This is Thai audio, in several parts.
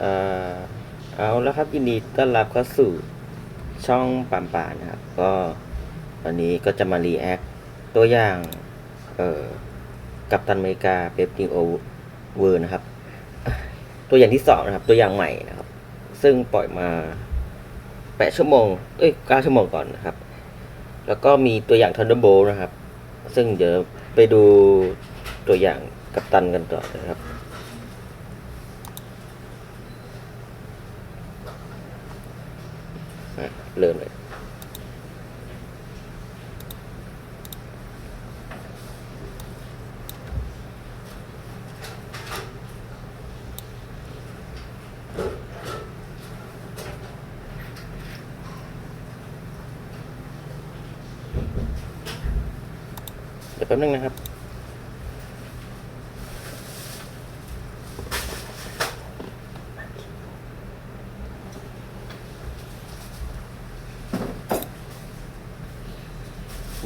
เอาแล้วครับยินดีต้อนรับเข้าสู่ช่องปามป่านะครับ ก็วันนี้ก็จะมารีแอคตัวอย่างเอ่อกับตันอเมริกาเปปติโอเวอร์นะครับ ตัวอย่างที่สองนะครับ ตัวอย่างใหม่นะครับ ซึ่งปล่อยมาแปดชั่วโมง เอ้ยเก้าชั่วโมงก่อนนะครับ แล้วก็มีตัวอย่าง Thunderbolt นะครับ ซึ่งเดี๋ยวไปดูตัวอย่างกับตันกันต่อนะครับ อะ เริ่มเลยเดี๋ยวแป๊บนึงนะครับ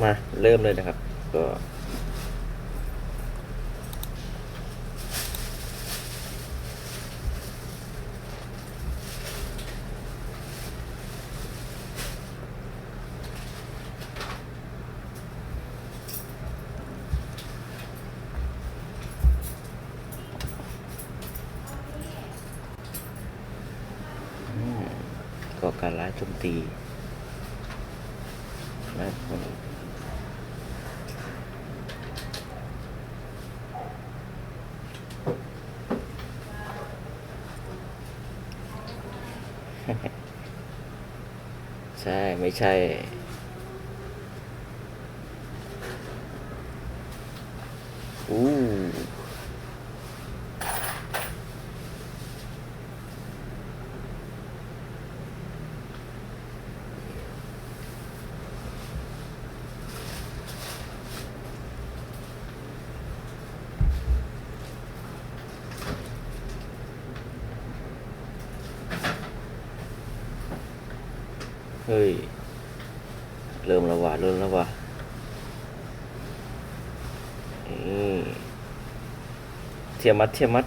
มาเริ่มเลยนะครับ ก็ก่อการร้ายโจมตีนะคน ใช่ ไม่ใช่ อู้เฮ้ย เริ่มแล้วว่ะเริ่มแล้วว่ะเทียมัดเทียมัด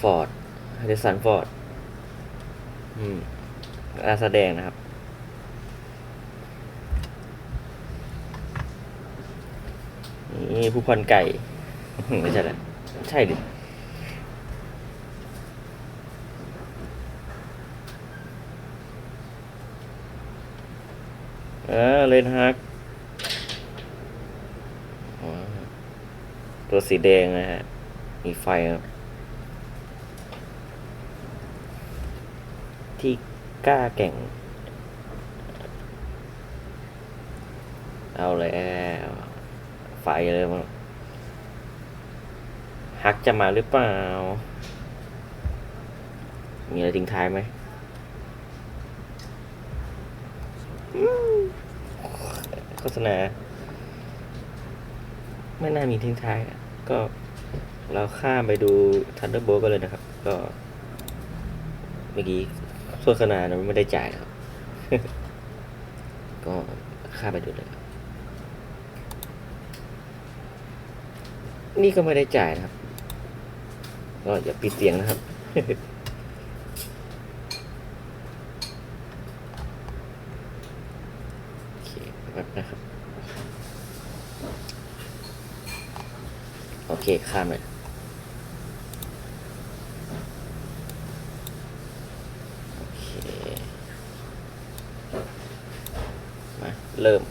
ฟอร์ดเดสันฟอร์ดอืมอาแสดงนะครับ นี่ผู้พันไก่ ไม่ใช่แหละใช่ดิ ออเลนฮักตัวสีแดงนะฮะ มีไฟครับที่กล้าแก่ง เอาแล้วไฟเลยมั้งฮักจะมาหรือเปล่า มีอะไรทิ้งท้ายไหมอืม โฆษณา ไม่น่ามีทิ้งท้ายอะก็เราข้ามไปดู Thunderbolt กันเลยนะครับ ก็ เมื่อกี้โฆษณานะไม่ได้จ่ายครับ ก็ข้ามไปดูเลยครับ นี่ก็ไม่ได้จ่ายนะครับ ก็อย่าปิดเสียงนะครับ โอเคแบบนะครับ โอ เคข้ามเลยโอเคมาเริ่ม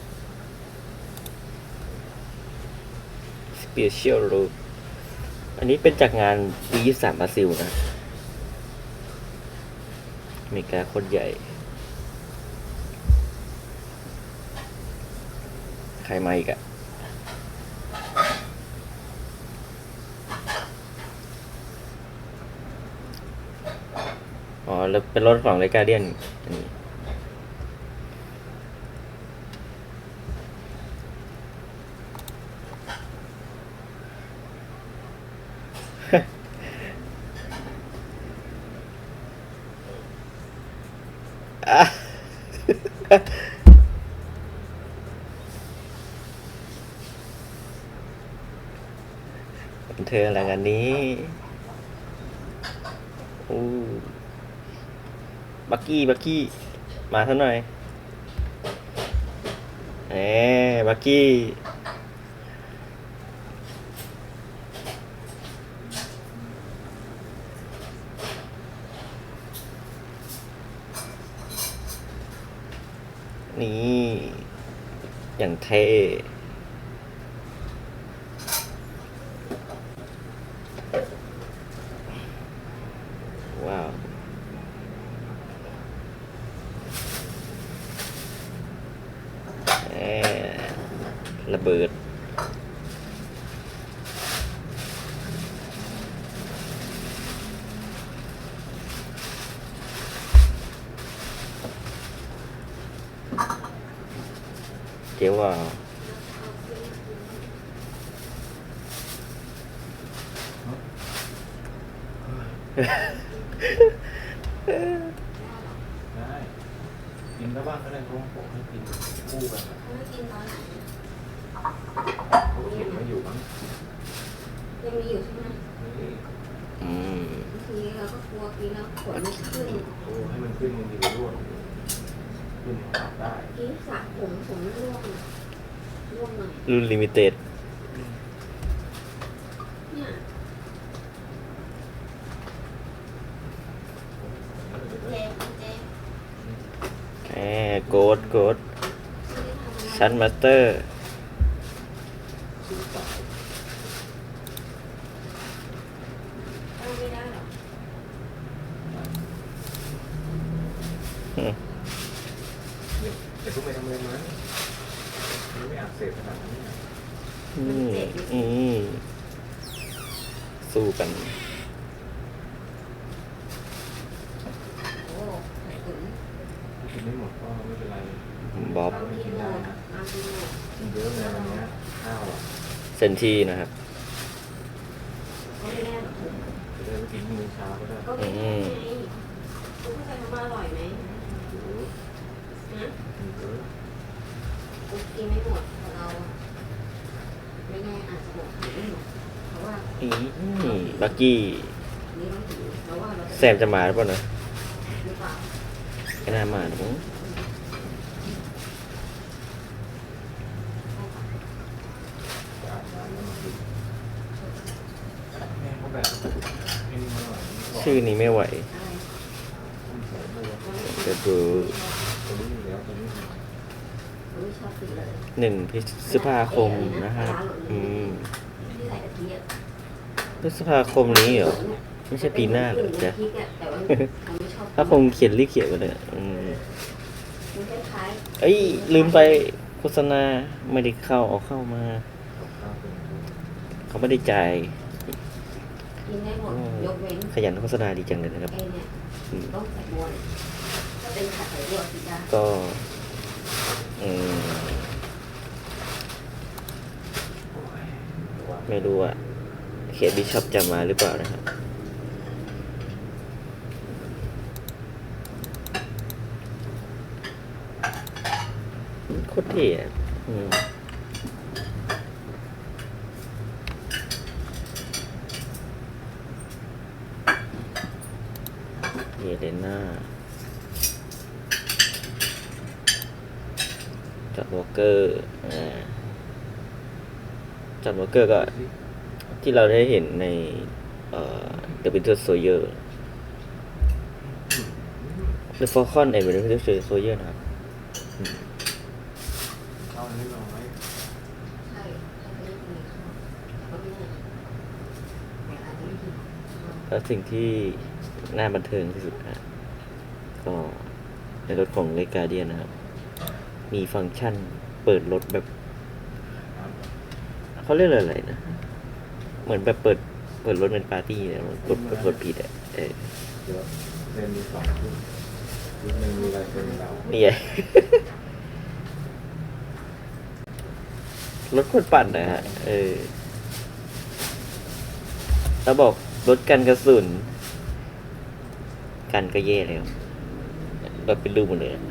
Special Room อันนี้เป็นจากงานปี23บราซิลนะอเมริกาคนใหญ่ ใครมาอีกอะ แล้วเป็นรถของเลกาเดียนอันนี้ อะ บันเทิงอะไรกันนี้อู้บั กี้บักกี้ มาซะหน่อยแหมบักกี้นี่อย่างเท่ ว้าว แหม ระเบิด เจ๋วว่ะได้กินแล้วบ้างก็ได้เพราะว่าผมให้กินคู่กันอะเขาไม่กินตอนไหน เขาเห็นมาอยู่มั้งยังมีอยู่ใช่ไหมนี่อืมบางทีเราก็กลัวกินแล้วขนไม่ขึ้นโอ้ให้มันขึ้นมันดีกว่าร่วงขึ้นของเราได้กินสระผมผมร่วงร่วงหน่อยรุ่นลิมิเต็ดเนี่ยเจมเจมแหมโกดโกดไม่ได้ทำอะไรชั้นมาสเตอร์ ซื้อสาย เอาไม่ได้หรอก อืม เนี่ยแต่ทุกไปทำอะไรมันมันไม่อักเสบขนาดนั้นนะ อืมอืม สู้กันโอ้ขุนกินไม่หมดก็ไม่เป็นไรบ๊อบเอากินหมดเอากินหมดกินเยอะเลยวันเนี้ยข้าวอะเซนทีนะครับก็ไม่ได้หรอกจะได้ไปกินมื้อเช้าก็ได้ก็ไม่ได้ไงคุณเข้าใจคำว่าอร่อยไหมโอ้โหนะกินเยอะกูกินไม่หมดแต่เราไม่แน่อาจจะหมดไม่หมด บักกี้แซมจะมาหรือเปล่านะหรือเปล่าไม่น่ามาหรอกมั้งจะอาบน้ำแกน่ามาหน่อชื่อนี้ไม่ไหวอะเดี๋ยวดูตัวนี้อยู่แล้วตัวนี้ไม่ชอบกินเลยหนึ่งพฤษภาคมนะครับอืม พฤษภาคมนี้เหรอ ไม่ใช่ปีหน้าเหรอจ๊ะพริกอะแต่ว่าเราไม่ชอบถ้าคงเขียนรีบเขียนไปเลยอืมมันคล้ายเอ้ย ลืมไปโฆษณาไม่ได้เข้าเอาเข้ามากับข้าวเป็นเขาไม่ได้จ่ายๆกินได้หมดยกเว้นขยันโฆษณาดีจังเลยนะครับไอ้เนี่ยอืมต้องใส่บัวเนี่ยถ้าเป็นผัดใส่บัวสิจ้าก็อืมไม่รู้อะเค สบิชอปจะมาหรือเปล่านะครับโคตรเท่อะอืมเยเลน่าจอดวอลเกอร์อ่าจอดวอลเกอร์ก็ ที่เราได้เห็นในเอ่อ The Winter Soldier The Falcon and The Winter Soldier นะครับข้าวนิดหน่อยใช่ถ้าไม่ได้กินข้าวก็ไม่ได้แต่อาจจะไม่กินข้าวแล้วสิ่งที่น่าบันเทิงที่สุดนะก็ในรถของเลกาเดียนะครับ มีฟังก์ชันเปิดรถแบบ เขาเรียกอะไรนะ เหมือนแบบเปิดเปิดรถเป็นปาร์ตี้เนี่ยกดกดกดผิดอะเออเดี๋ยวเรียนมีสองชุดชุดหนึ่งมีลายเซ็นเรานี่ไง รถคนปั่นนะฮะ เออแล้วบอกรถกันกระสุน กันก็แย่แล้วแบบเป็นรูปหมดเลยอะ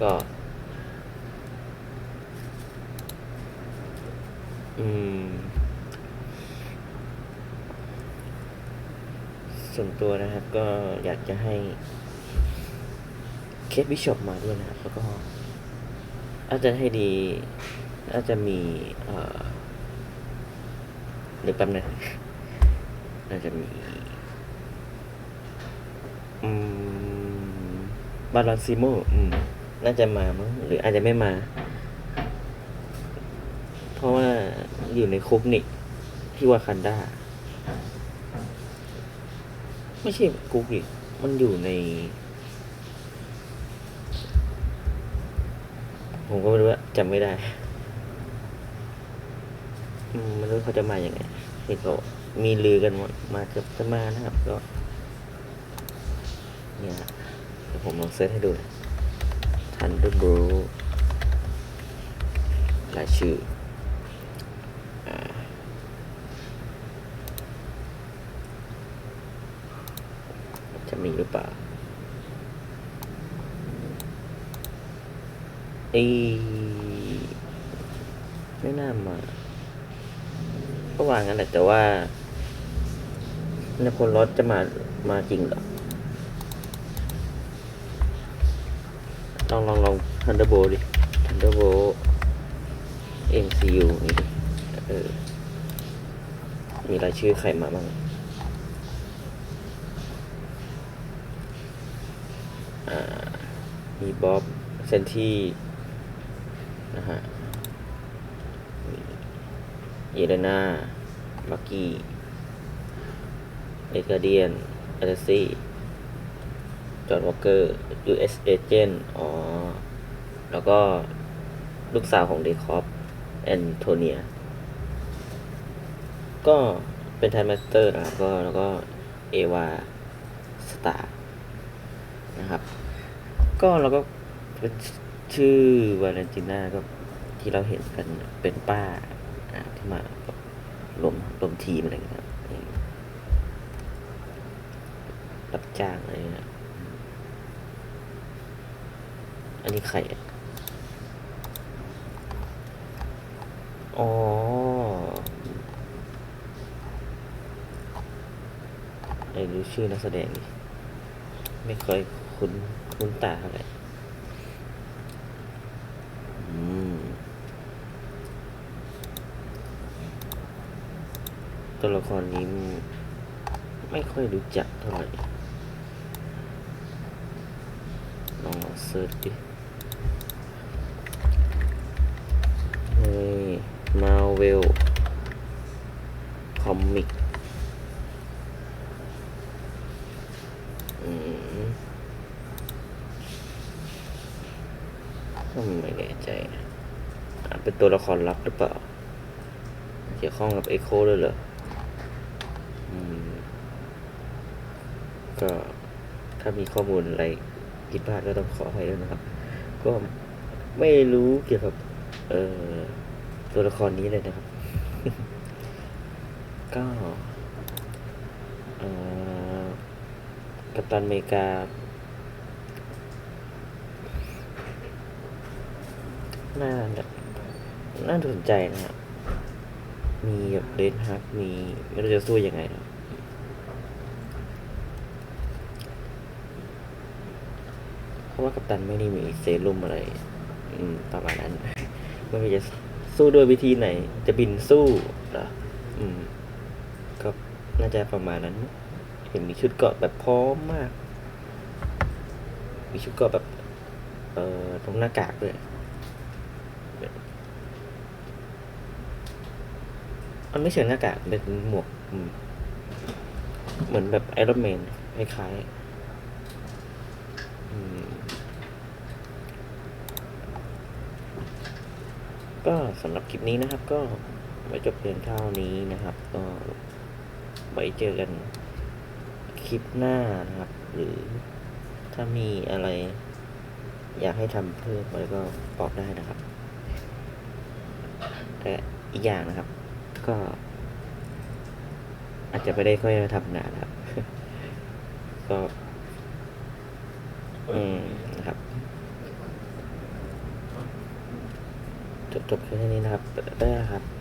ก็ อืม ส่วนตัวนะครับ ก็อยากจะให้เคสบิชอปมาด้วยนะครับแล้วก็ อาจจะให้ดี อาจจะมี เอ่อเดี๋ยวแป๊บนึงน่าจะมี อืม บาลานซิโมอืม น่าจะมามั้งหรืออาจจะไม่มา เพราะว่า อยู่ในคุกนี่ที่วาคันดาไม่ใช่คุกอีกมันอยู่ใน ผมก็ไม่รู้ว่าจำไม่ได้มไม่รู้เขาจะมาอย่างไงเห็นเขามีลือกันว่ามาจะจะมานะครับก็เนี่ยเดี๋ยวผมลองเซิร์ชให้ดูทันเดอร์บรูรายชื่อาจะ มีหรือเปล่าเอยไม่น่ามาก็วางงั้นแหละแต่ว่านพลรถจะมามาจริงเหรอลองลองลองทันเดอร์โบดิทันเดอร์โบ MCU นี่ดิเออมีรายชื่อใครมาบ้าง อ่า มีบ๊อบเซนที่นะฮะมีเยเลนาบักกี้ เอกาเดียนเอเลซี่ จอห์นวอลเกอร์ US Agent อ๋อ แล้วก็ลูกสาวของเดคอปแอนโทเนีย ก็เป็นไทม์มาสเตอร์นะครับก็แล้วก็เอวาสตาร์นะครับ ก็เราก็ชื่อวาเลนติน่าก็ที่เราเห็นกันเป็นป้าที่มารวมรวมทีมอะไรอย่างเงี้ยครับรับจ้างอะไรเงี้ยอันนี้ใครอ๋อไอ้รู้ชื่อนักแสดงไม่เคยคุ้น คุ้นตาเท่าไหร่อืมตัวละครนี้ไม่ค่อยรู้จักเท่าไหร่ ลองเซิร์ชดิเฮ้ยมาเวลคอมิก อืมก็ ไม่แน่ใจนะอาจเป็นตัวละครลับหรือเปล่า เกี่ยวข้องกับเอ็กโคด้วยเหรอก็ถ้ามีข้อมูลอะไรผิดพลาดก็ต้องขออภัยด้วยนะครับ ก็ไม่รู้เกี่ยวกับ เออตัวละครนี้เลยนะครับ ก็อ่อกัปตันอเมริกา น่าน่าสนใจนะครับมีแบบเดนฮักมีไม่รู้จะสู้ยังไงนะเพราะว่ากัปตันไม่ได้มีเซรุ่มอะไร อืมประมาณนั้นม่ว่าจะสู้ด้วยวิธีไหน จะบินสู้เหรออืม ก็น่าจะประมาณนั้น เห็นมีชุดเกราะแบบพร้อมมาก มีชุดเกราะแบบ เอ่อตรงหน้ากากด้วย มันไม่เชิงหน้ากากเป็นหมวก เหมือนแบบไอรอนแมนคล้ายๆก็สำหรับคลิปนี้นะครับ ก็ไว้จบเพียงเท่านี้นะครับ ก็ไว้เจอกันคลิปหน้านะครับ หรือถ้ามีอะไร อยากให้ทำเพิ่มอะไรก็บอกได้นะครับ แต่อีกอย่างนะครับ ก็ อาจจะไม่ได้ค่อยมาทำงานนะครับ ก็ อืมนะครับจบจบแค่นี้นะครับบ๊ายบาย